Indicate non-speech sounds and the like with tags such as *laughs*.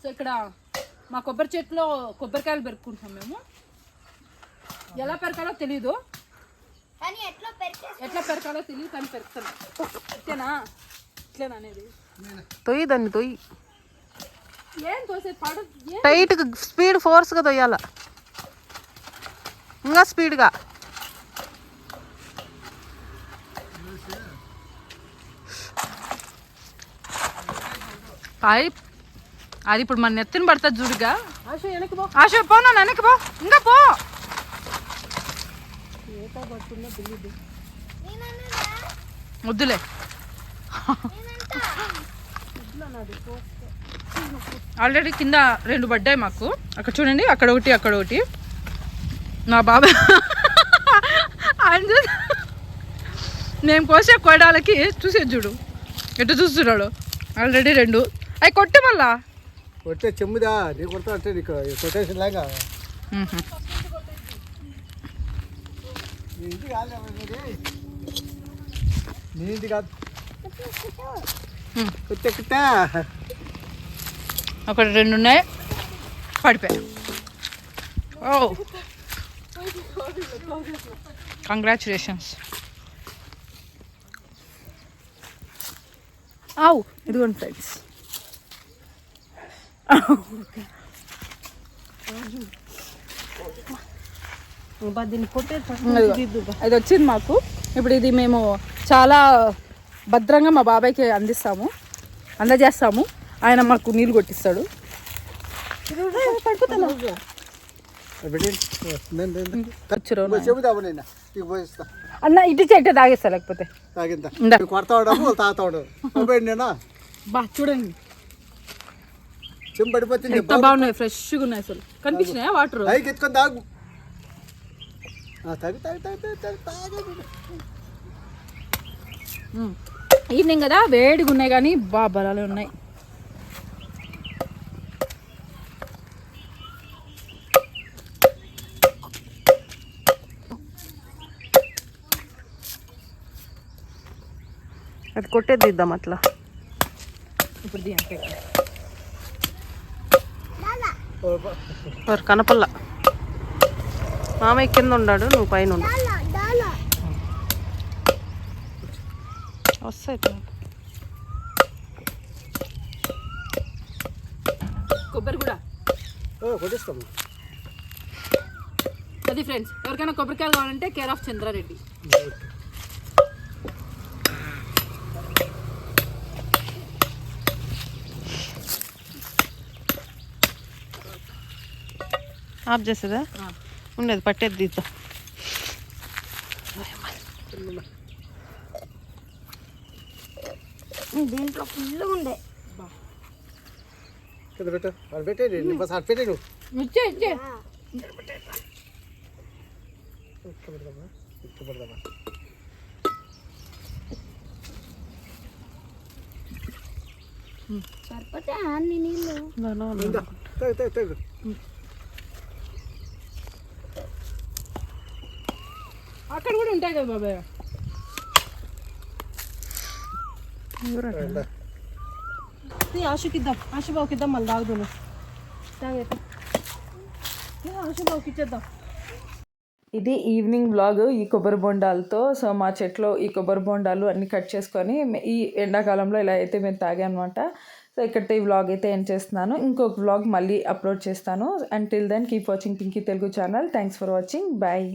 So ఇక్కడ మా కొబ్బరి చెట్లో కొబ్బరికాయలు పెరుక్కుంటాం మేము. ఎలా పెరకాలో తెలీదు. కానీ ఎట్లా ఎట్లా పెరకాలో తెలియదు కానీ పెరుకుతాను ఇట్లేనా? ఇట్లేనా అనేది? తొయ్యి దాన్ని తొయ్యి. ఏం తోసే పడు ఏం టైట్ స్పీడ్ ఫోర్స్గా తొయ్యాల. ఇంకా స్పీడ్గా పైప్ అది ఇప్పుడు మన నెత్తిన పడుతుంది చూడుగా. ఆశ వెనక్కి పో. ఆశ పో నా వెనక్కి పో. ఇంకా పో. వద్దులే. ఆల్రెడీ కింద రెండు పడ్డాయి మాకు. అక్కడ చూడండి అక్కడ ఒకటి అక్కడ ఒకటి. నా ఆయన చూ- మేము కోసే కోడాలకి చూసే చూడు. ఎటు చూస్తున్నాడు. ఆల్రెడీ రెండు. అవి కొట్టు మళ్ళా. కొట్టే చెమ్ముదా? నీ కొడతా అంటే నీకు కొటేషన్ లాగా? మ్మ్హ. నీ ఇంటి కాదు. కాదు. కొట్టే కుట్టా. ఒకటి రెండు ఉన్నాయి. పడిపోయాయి ఓ. కంగ్రాచులేషన్స్ ఆవు ఇదిగోండి ఫ్రెండ్స్ అది వచ్చింది మాకు. ఇప్పుడు ఇది మేము చాలా భద్రంగా మా బాబాయ్కి అందిస్తాము అందజేస్తాము. ఆయన మాకు నీళ్ళు కొట్టిస్తాడు. అన్న ఇటు చెట్టు తాగేస్తా లేకపోతే. తాగిందా *laughs* ఇందా. నువ్వు కొడతా ఉండవు వాళ్ళు తాగుతా ఉండవు పోయి నేనా బా చూడండి చెంబు పడిపోతుంది. ఎంత బాగున్నాయి ఫ్రెష్గా ఉన్నాయి అసలు. కనిపించినాయా వాటర్? పైకి ఎత్తుకొని తాగు. ఆ, తాగు తాగు తాగు తాగు తాగు తాగు. ఈవినింగ్ కదా వేడిగా ఉన్నాయి కానీ బా బలాలు ఉన్నాయి. అది కొట్టేది ఇద్దాం అట్లా. ఇప్పుడు దీనికి. మరి కనపల్ల. మామయ్య కింద ఉన్నాడు నువ్వు పైన ఉండు. వస్తాయి కొబ్బరి కూడా. కొట్టేస్తాము అది ఫ్రెండ్స్ ఎవరికైనా కొబ్బరికాయలు కావాలంటే కేర్ ఆఫ్ చంద్రారెడ్డి. ఆఫ్ చేసేదా? ఉండేది పట్టేది తీద్దాం దీంట్లో ఫుల్గా ఉండే. కింద పెట్టు అది పెట్టేది నీ బస్ అటు పెట్టే నువ్వు. ఇచ్చే ఇచ్చే. ఇక్కడ పెడదామా ఇక్కడ పెడదామా సరిపోతే అన్ని నీళ్ళు ఇందా, తాగు తాగు తాగు అక్కడ కూడా ఉంటాయి కదా బాబాయ్. ఇందా. ఆశకిద్దాం ఆశబాబుకి ఇద్దాం మళ్ళీ తాగుదాను తాగైతే ఆశబాబుకి ఇచ్చేద్దాం ఇది ఈవినింగ్ బ్లాగ్ ఈ కొబ్బరి బొండాలతో. సో మా చెట్లో ఈ కొబ్బరి బొండాలు అన్ని కట్ చేసుకొని ఈ ఎండాకాలంలో ఇలా అయితే మేము తాగామన్నమాట సో ఇక్కడితో ఈ వ్లాగ్ అయితే ఎండ్ చేస్తున్నాను. ఇంకొక వ్లాగ్ మళ్ళీ అప్లోడ్ చేస్తాను. And till then keep watching Pinky Telugu channel thanks for watching bye